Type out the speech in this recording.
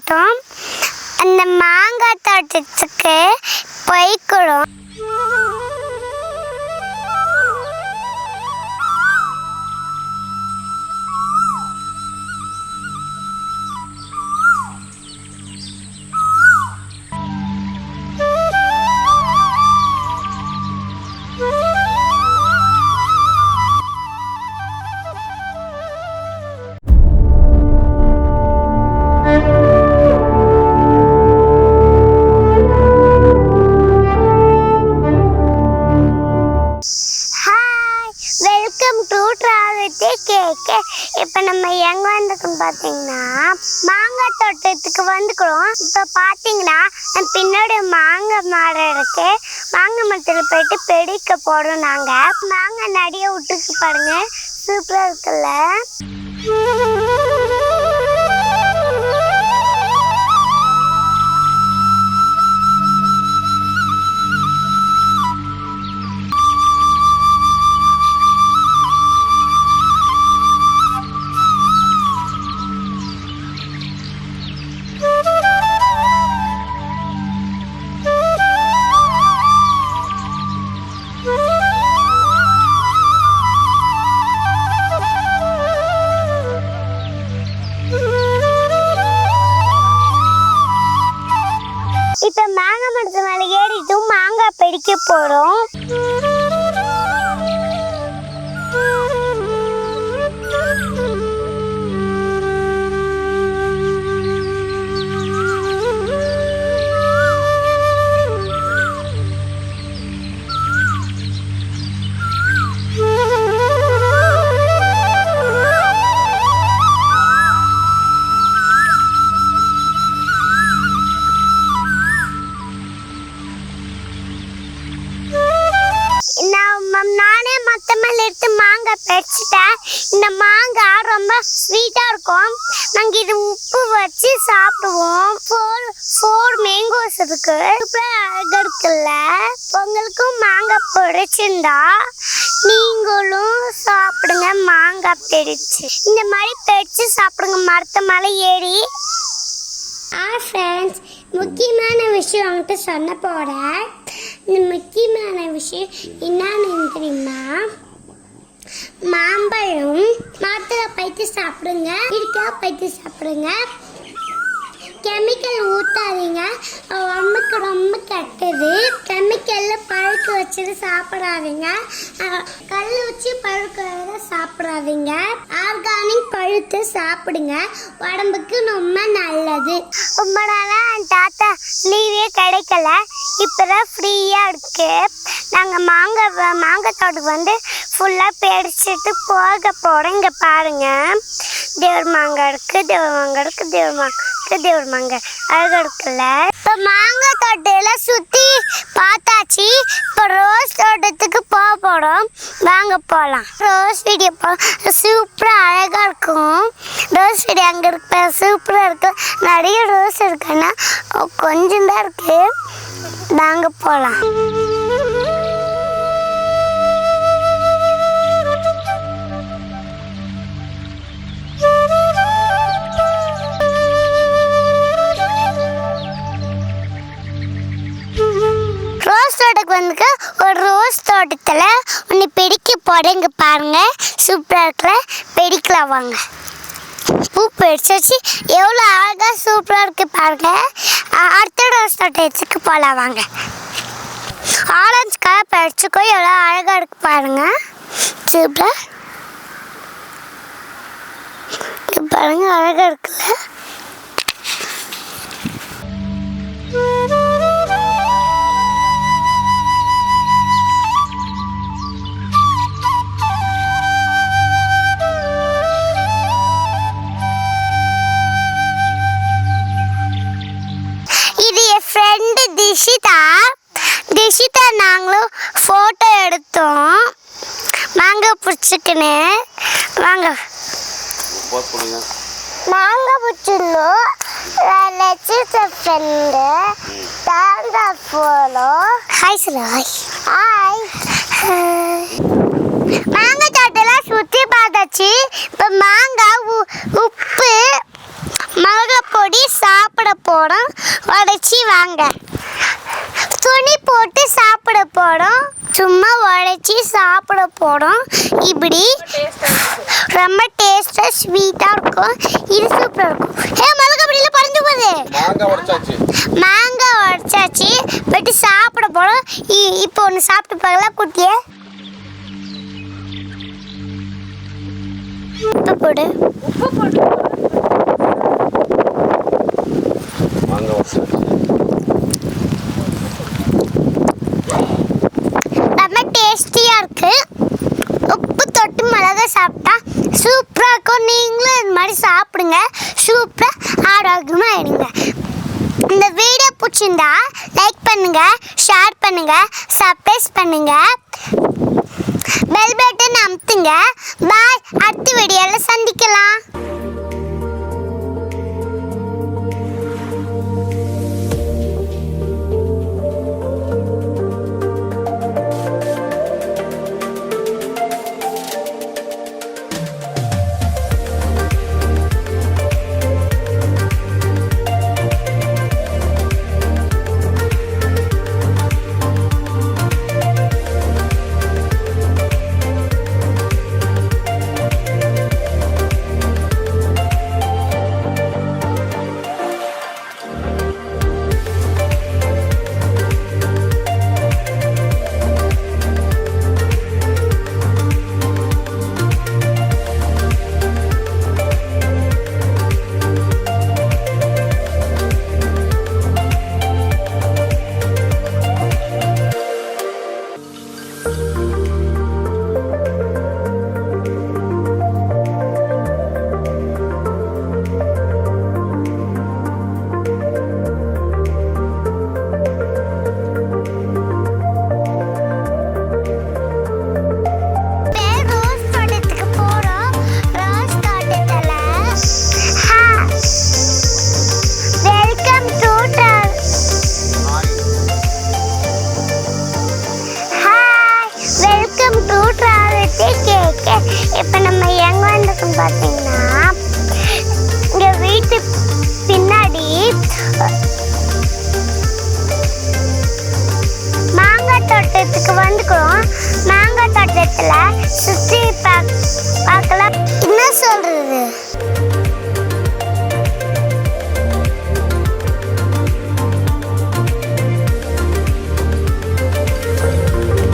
தோட்டம் அந்த மாங்காய் தோட்டத்துக்கு போய்க்கிறோம் பார்த்தீங்கன்னா மாங்காய் தோட்டத்துக்கு வந்துக்கிறோம். இப்போ பார்த்தீங்கன்னா பின்னாடி மாங்காய் மரம் இருக்கு. மாங்காய் மரத்தில் போயிட்டு பெடிக்க போடுறோம் நாங்க. மாங்காய் நிறைய விட்டுக்கு பாருங்க. சூப்பரா இருக்குல்ல? மாங்காய் மரத்து மேலே ஏறிட்டு மாங்காய் பறிக்க போறோம். மாங்காய் பறிச்சிட்டேன் இந்த மாங்காய் ரொம்ப ஸ்வீட்டாக இருக்கும். நாங்கள் இது உப்பு வச்சு சாப்பிடுவோம். ஃபோர் ஃபோர் மேங்கோஸ் இருக்கு. சூப்பரா பொங்கலுக்கும் இருக்குல்ல உங்களுக்கும் மாங்காய் பிடிச்சிருந்தா நீங்களும் சாப்பிடுங்க மாங்காய் பிடிச்சு. இந்த மாதிரி பிடிச்சு சாப்பிடுங்க மரத்த மலை ஏறி. ஆ ஃப்ரெண்ட்ஸ் முக்கியமான விஷயம் அவங்ககிட்ட சொன்ன போகிறேன் இந்த முக்கியமான விஷயம் என்னன்னு தெரியுமா? மாம்பழம். மாத்திரை பைத்து சாப்பிடுங்க. இருக்கா? பைத்து சாப்பிடுங்க. கெமிக்கல் ஊற்றாதீங்க உடம்புக்கு ரொம்ப கெட்டது. கெமிக்கல்ல பழுக்க வச்சுட்டு சாப்பிடாதீங்க. கல் வச்சு பழுக்க வச்சு சாப்பிடாதீங்க. ஆர்கானிக் பழுத்து சாப்பிடுங்க. உடம்புக்கு ரொம்ப நல்லது. ரொம்ப நாளா தாத்தா லீவே கிடைக்கல. இப்போதான் ஃப்ரீயாக இருக்கு. நாங்கள் மாங்காய் மாங்காய் தோட்டத்துக்கு வந்து ஃபுல்லாக பிடிச்சிட்டு போக போகிறோம் இங்கே பாருங்கள் தேவர் மாங்காய் இருக்குது தேவர் மாங்காய் இருக்குது தேவர் மாங்காய் தேவர் மாங்காய் அழகாக இருக்குல்ல? இப்போ மாங்காய் தோட்டையெல்லாம் சுற்றி பார்த்தாச்சு. இப்போ ரோஸ் தோட்டத்துக்கு போக போகிறோம் வாங்க போகலாம் ரோஸ் வீடியோ போ சூப்பராக அழகாக இருக்கும். ரோஸ் செடி அங்கே இருக்க சூப்பராக இருக்கும் நிறைய ரோஸ் இருக்குன்னா கொஞ்சம் தான் இருக்கு. நாங்க போகலாம் ரோஸ் தோட்டத்துக்கு வந்துக்கு ஒரு ரோஸ் தோட்டத்தில் ஒன்று பிடிக்க போகிறேன் இங்கே பாருங்க. சூப்பராக இருக்கல பிடிக்கலாம் வாங்க. பூ பிடிச்சு வச்சு எவ்வளோ அழகாக சூப்பராக இருக்கு பாருங்க. அடுத்த ரோஸ் தோட்டத்துக்கு போகலாம் வாங்க. ஆரஞ்சு கலர் பறிச்சுக்கோ எவ்வளோ அழகாக இருக்கு பாருங்க. சூப்பராக பாருங்க அழகாக இருக்குல்ல. போஸ்ட் பண்ணுங்க மாங்காய் பிடிச்சிருந்தோம் லட்சித்த ஃப்ரெண்டு தாண்டா ஃபோலோ ஹாய் சொல்லு ஹாய் ஹாய் மாங்காய் தோட்டெல்லாம் சுற்றி பார்த்தாச்சு. இப்போ மாங்காய் உ- உப்பு மிளகா பொடி வாங்க. துணி போட்டு சாப்பிட போறோம் சும்மா உடைச்சி சாப்பிட போறோம். இப்படி ரொம்ப டேஸ்டா ஸ்வீட்டா இருக்கும். இது சூப்பரா இருக்கும். ஏ மிளகாப்பொடியில பறந்து போகுது மாங்காய் உடைச்சாச்சு. போயிட்டு சாப்பிட போறோம். இ- இப்போ ஒன்று சாப்பிட்டு பார்க்கலாம் குட்டியே. உப்பு போடு. மாங்காய் உடைச்சாச்சு ரொம்ப டேஸ்டியா இருக்கு உப்பு தொட்டு மிளகா சாப்பிட்டா சூப்பரா இருக்கும் நீங்களும் இது மாதிரி சாப்பிடுங்க சூப்பரா ஆரோக்கியமா இருங்க இந்த வீடியோ பிடிச்சிருந்தா லைக் பண்ணுங்க ஷேர் பண்ணுங்க சப்ஸ்கிரைப் பண்ணுங்க. Bell button அமுத்துங்க. பாய் அடுத்த வீடியோல சந்திக்கலாம். இப்போ நம்ம எங்க வந்திருக்கோம் பார்த்தீங்கன்னா இங்க வீட்டு பின்னாடி மாங்காய் தோட்டத்துக்கு வந்துக்கிறோம் மாங்காய் தோட்டத்தில் சுற்றி பார்க்கலாம். என்ன சொல்றது?